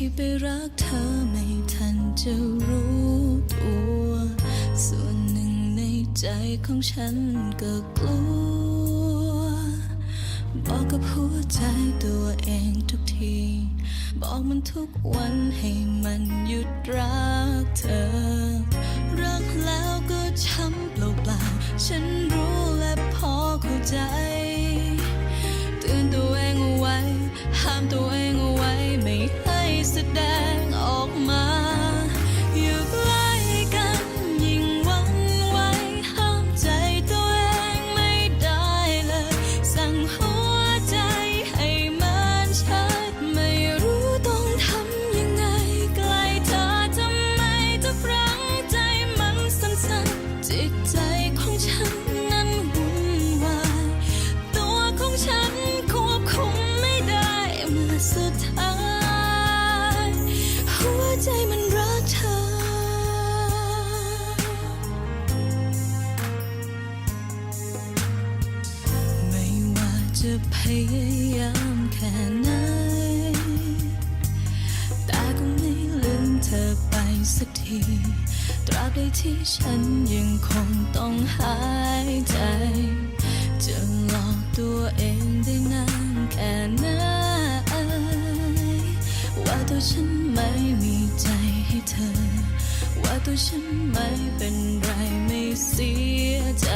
ที่ไปรักเธอไม่ทันจะรู้ตัว ส่วนหนึ่งในใจของฉันก็กลัว บอกกับหัวใจตัวเองทุกที บอกมันทุกวันให้มันหยุดรักเธอ รักแล้วก็ช้ำเปล่าๆฉันรู้และพอเข้าใจ ใจะพยายามแค่ไหน แต่ก็ไม่ลืมเธอไปสักที ตราบใดที่ฉันยังคงต้องหายใจ จะหลอกตัวเองได้นานแค่ไหน ว่าตัวฉันไม่มีใจให้เธอ ว่าตัวฉันไม่เป็นไรไม่เสียใจ